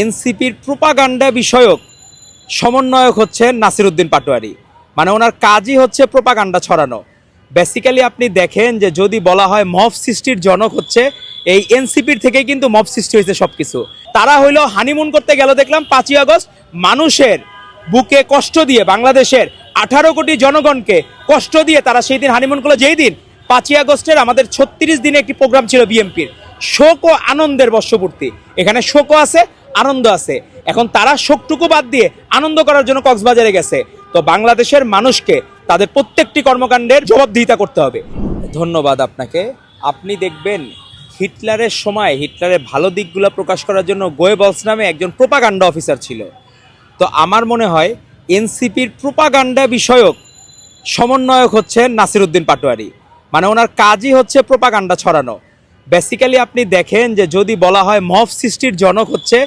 এনসিপির প্রোপাগান্ডা বিষয়ক সমন্বয়ক হচ্ছেন নাসিরুদ্দিন পাটোয়ারি। মানে ওনার কাজই হচ্ছে প্রোপাগান্ডা ছড়ানো। বেসিক্যালি আপনি দেখেন যে যদি বলা হয় মব সৃষ্টির জনক হচ্ছে, এই এনসিপির থেকেই কিন্তু মব সৃষ্টি হয়েছে সব কিছু তারা হইল হানিমুন করতে গেল দেখলাম পাঁচই আগস্ট, মানুষের বুকে কষ্ট দিয়ে বাংলাদেশের আঠারো কোটি জনগণকে কষ্ট দিয়ে তারা সেই দিন হানিমুন করল। যেই দিন পাঁচই আগস্টের আমাদের ছত্রিশ দিনে একটি প্রোগ্রাম ছিল বিএমপির। শোক ও আনন্দের বর্ষপূর্তি। এখানে শোকও আছে আনন্দ আছে। এখন তারা শোকটুকু বাদ দিয়ে আনন্দ করার জন্য কক্সবাজারে গেছে। তো বাংলাদেশের মানুষকে তাদের প্রত্যেকটি কর্মকাণ্ডের জবাবদিহিতা করতে হবে। ধন্যবাদ আপনাকে। আপনি দেখবেন হিটলারের সময়, হিটলারের ভালো দিকগুলো প্রকাশ করার জন্য গোয়েবলস নামে একজন প্রোপাগান্ডা অফিসার ছিল। তো আমার মনে হয় এনসিপির প্রোপাগান্ডা বিষয়ক সমন্বয়ক হচ্ছেন নাসিরুদ্দিন পাটোয়ারি। মানে ওনার কাজই হচ্ছে প্রোপাগান্ডা ছড়ানো। বেসিক্যালি আপনি দেখেন যে যদি বলা হয় মব সৃষ্টির জনক হচ্ছে,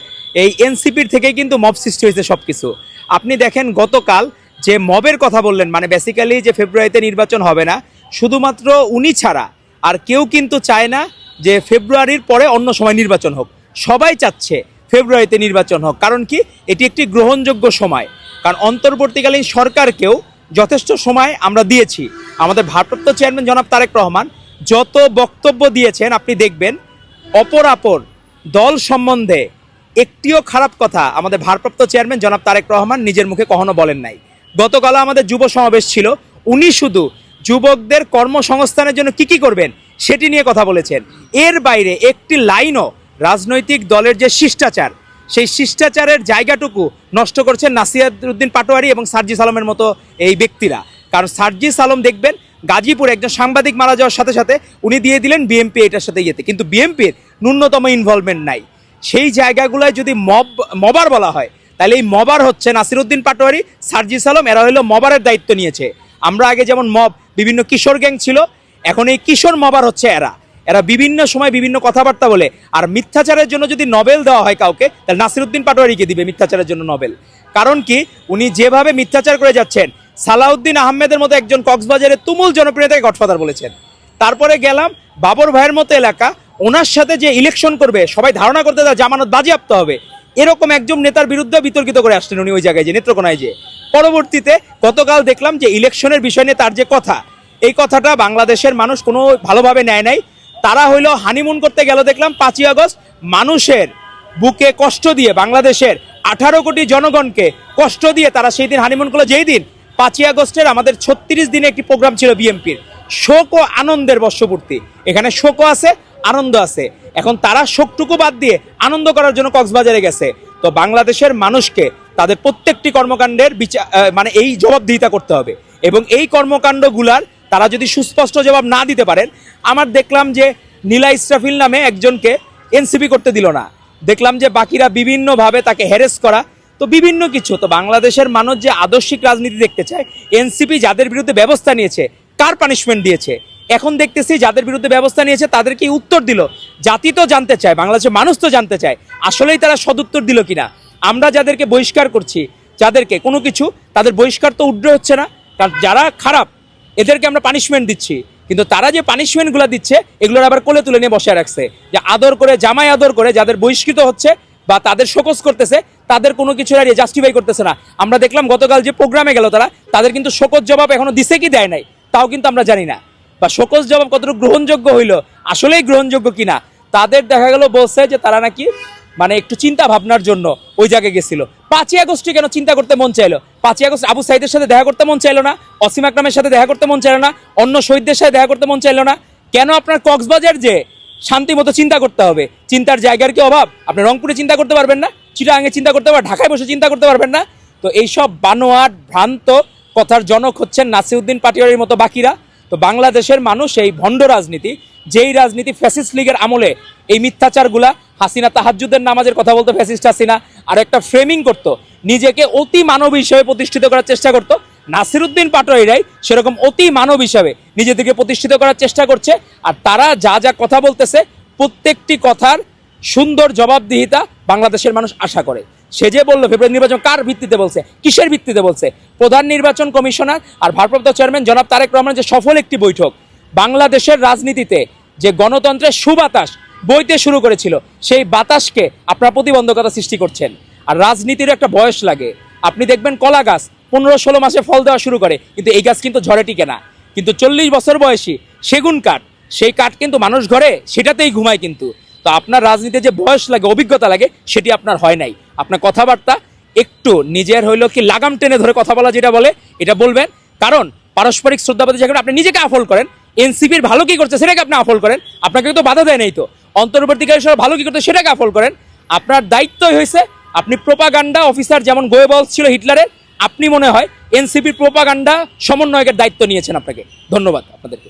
এই এনসিপির থেকেই কিন্তু মব সৃষ্টি হয়েছে সব কিছু আপনি দেখেন গতকাল যে মবের কথা বললেন মানে বেসিক্যালি যে ফেব্রুয়ারিতে নির্বাচন হবে না, শুধুমাত্র উনি ছাড়া আর কেউ কিন্তু চায় না যে ফেব্রুয়ারির পরে অন্য সময় নির্বাচন হোক। সবাই চাচ্ছে ফেব্রুয়ারিতে নির্বাচন হোক। কারণ কি? এটি একটি গ্রহণযোগ্য সময়। কারণ অন্তর্বর্তীকালীন সরকারকেও যথেষ্ট সময় আমরা দিয়েছি। আমাদের ভারপ্রাপ্ত চেয়ারম্যান জনাব তারেক রহমান যত বক্তব্য দিয়েছেন, আপনি দেখবেন অপরাপর দল সম্বন্ধে একটিও খারাপ কথা আমাদের ভারপ্রাপ্ত চেয়ারম্যান জনাব তারেক রহমান নিজের মুখে কখনো বলেন নাই। গতকাল আমাদের যুব সমাবেশ ছিল, উনি শুধু যুবকদের কর্মসংস্থানের জন্য কি কি করবেন সেটি নিয়ে কথা বলেছেন। এর বাইরে একটি লাইনও রাজনৈতিক দলের যে শিষ্টাচার, সেই শিষ্টাচারের জায়গাটুকু নষ্ট করছেন নাসিরুদ্দিন পাটোয়ারি এবং সার্জিস আলমের মতো এই ব্যক্তিরা। কারণ সার্জিস আলম দেখবেন গাজীপুরে একজন সাংবাদিক মারা যাওয়ার সাথে সাথে উনি দিয়ে দিলেন বিএমপি এটার সাথে ইয়েতে। কিন্তু বিএমপির ন্যূনতম ইনভলভমেন্ট নাই। সেই জায়গাগুলোয় যদি মব মবার বলা হয়, তাহলে এই মবার হচ্ছে নাসিরুদ্দিন পাটোয়ারি, সার্জিস আলম, এরা হলো মবারের দায়িত্ব নিয়েছে। আমরা আগে যেমন মব বিভিন্ন কিশোর গ্যাং ছিল, এখন এই কিশোর মবার হচ্ছে এরা। এরা বিভিন্ন সময় বিভিন্ন কথাবার্তা বলে, আর মিথ্যাচারের জন্য যদি নবেল দেওয়া হয় কাউকে, তাহলে নাসিরুদ্দিন পাটোয়ারিকে দিবে মিথ্যাচারের জন্য নবেল কারণ কি, উনি যেভাবে মিথ্যাচার করে যাচ্ছেন সালাউদ্দিন আহমেদের মতো একজন কক্সবাজারের তুমুল জনপ্রিয়তাকে গডফাদার বলেছেন। তারপরে গেলাম বাবর ভাইয়ের মতো এলাকা, ওনার সাথে যে ইলেকশন করবে, সবাই ধারণা করতে তার জামানত বাজেয়াপ্ত হবে। এরকম একজন নেতার বিরুদ্ধে বিতর্কিত করে আসলেন উনি ওই জায়গায় যে নেত্রকোনায় যে। পরবর্তীতে গতকাল দেখলাম যে ইলেকশনের বিষয় নিয়ে তার যে কথা, এই কথাটা বাংলাদেশের মানুষ কোনো ভালোভাবে নেয় নাই। তারা হইল হানিমুন করতে গেল দেখলাম পাঁচই আগস্ট, মানুষের বুকে কষ্ট দিয়ে বাংলাদেশের আঠারো কোটি জনগণকে কষ্ট দিয়ে তারা সেই দিন হানিমুন করল, যেই দিন পাঁচই আগস্টের আমাদের ছত্রিশ দিনে একটি প্রোগ্রাম ছিল বিএমপির। শোক ও আনন্দের বর্ষপূর্তি। এখানে শোকও আছে, আনন্দ আছে। এখন তারা শোকটুকু বাদ দিয়ে আনন্দ করার জন্য কক্সবাজারে গেছে। তো বাংলাদেশের মানুষকে তাদের প্রত্যেকটি কর্মকাণ্ডের বিচার মানে এই জবাবদিহিতা করতে হবে। এবং এই কর্মকাণ্ডগুলার তারা যদি সুস্পষ্ট জবাব না দিতে পারেন, আমার দেখলাম যে নীলা ইসরাফিল নামে একজনকে এনসিপি করতে দিল না। দেখলাম যে বাকিরা বিভিন্নভাবে তাকে হ্যারেস করা তো বিভিন্ন কিছু, তো বাংলাদেশের মানুষ যে আদর্শিক রাজনীতি দেখতে চায়, এনসিপি যাদের বিরুদ্ধে ব্যবস্থা নিয়েছে, কার পানিশমেন্ট দিয়েছে? এখন দেখতেছি যাদের বিরুদ্ধে ব্যবস্থা নিয়েছে, তাদেরকে উত্তর দিল। জাতি তো জানতে চায়, বাংলাদেশের মানুষ তো জানতে চায়, আসলেই তারা সদুত্তর দিল কিনা? আমরা যাদেরকে বহিষ্কার করছি, যাদেরকে কোনো কিছু, তাদের বহিষ্কার তো উড্র হচ্ছে না, কারণ যারা খারাপ, এদেরকে আমরা পানিশমেন্ট দিচ্ছি। কিন্তু তারা যে পানিশমেন্টগুলো দিচ্ছে, এগুলোর আবার কোলে তুলে নিয়ে বসে রাখছে। যে আদর করে, জামাই আদর করে যাদের বহিষ্কৃত হচ্ছে বা তাদের শোকস করতেছে, তাদের কোনো কিছু আর জাস্টিফাই করতেছে না। আমরা দেখলাম গতকাল যে প্রোগ্রামে গেল তারা, তাদের কিন্তু শোকজ জবাব এখনও দিছে কি দেয় নাই, তাও কিন্তু আমরা জানি না। বা শোকজ জবাব কতটুকু গ্রহণযোগ্য হইল, আসলেই গ্রহণযোগ্য কিনা, তাদের দেখা গেল বলছে যে তারা নাকি মানে একটু চিন্তা ভাবনার জন্য ওই জায়গায় গেছিল। পাঁচই আগস্টে কেন চিন্তা করতে মন চাইলো? পাঁচই আগস্ট আবু সাইদের সাথে দেখা করতে মন চাইলো না, অসীম আকরামের সাথে দেখা করতে মন চাইলো না, অন্য শহীদদের সাথে দেখা করতে মন চাইলো না। কেন আপনার কক্সবাজার যে শান্তি মতো চিন্তা করতে হবে। চিন্তার জায়গার কি অভাব? আপনি রংপুরে চিন্তা করতে পারবেন না চিটাঙে চিন্তা করতে পারবেন ঢাকায় বসে চিন্তা করতে পারবেন না। তো এইসব বানোয়াট, ভ্রান্ত কথার জনক হচ্ছেন নাসিউদ্দিন পাটিয়ারির মতো বাকিরা। তো বাংলাদেশের মানুষ এই ভণ্ড রাজনীতি, যেই রাজনীতি ফ্যাসিস্ট লীগের আমলে এই মিথ্যাচারগুলা, হাসিনা তাহাজুদের নামাজের কথা বলতো ফ্যাসিস্ট হাসিনা আর একটা ফ্রেমিং করতো, নিজেকে অতি মানব হিসেবে প্রতিষ্ঠিত করার চেষ্টা করতো। নাসিরুদ্দিন পাটোয়ারিরাই সেরকম অতি মানব হিসাবে নিজেদেরকে প্রতিষ্ঠিত করার চেষ্টা করছে। আর তারা যা যা কথা বলতেছে, প্রত্যেকটি কথার সুন্দর জবাবদিহিতা বাংলাদেশের মানুষ আশা করে। সে যে বলল, ফেব্রুয়ারি নির্বাচন কার ভিত্তিতে বলছে, কিসের ভিত্তিতে বলছে? প্রধান নির্বাচন কমিশনার আর ভারপ্রাপ্ত চেয়ারম্যান জনাব তারেক রহমানের যে সফল একটি বৈঠক, বাংলাদেশের রাজনীতিতে যে গণতন্ত্রের সুবাতাস বইতে শুরু করেছিল, সেই বাতাসকে আপনার প্রতিবন্ধকতা সৃষ্টি করছেন। আর রাজনীতির একটা বয়স লাগে। আপনি দেখবেন কলা গাছ পনেরো ষোলো মাসে ফল দেওয়া শুরু করে। কিন্তু এই গাছ কিন্তু ঝড়ে টিকে না। কিন্তু চল্লিশ বছর বয়সী সেগুন কাঠ, সেই কাঠ কিন্তু মানুষ ঘরে সেটাতেই ঘুমায় কিন্তু। তো আপনার রাজনীতিতে যে বয়স লাগে, অভিজ্ঞতা লাগে, সেটি আপনার হয় নাই। আপনার কথাবার্তা একটু নিজের হইল কি লাগাম টেনে ধরে কথা বলা যেটা বলে, এটা বলবেন। কারণ পারস্পরিক শ্রদ্ধাবাদী যখন আপনি নিজেকে আফল করেন, এনসিপির ভালো কি করছে সেটাকে আপনি আফল করেন, আপনাকে তো বাধা দেয় নাই তো। অন্তর্বর্তীকালীন সরকার ভালো কি করতে সেটাকে আফল করেন। আপনার দায়িত্বই হয়েছে আপনি প্রোপাগান্ডা অফিসার যেমন গোয়েবলস ছিল হিটলারের আপনি মনে হয় এনসিপির প্রোপাগান্ডা সমন্বয়কের দায়িত্ব নিয়েছেন আপনাকে। ধন্যবাদ আপনাদেরকে।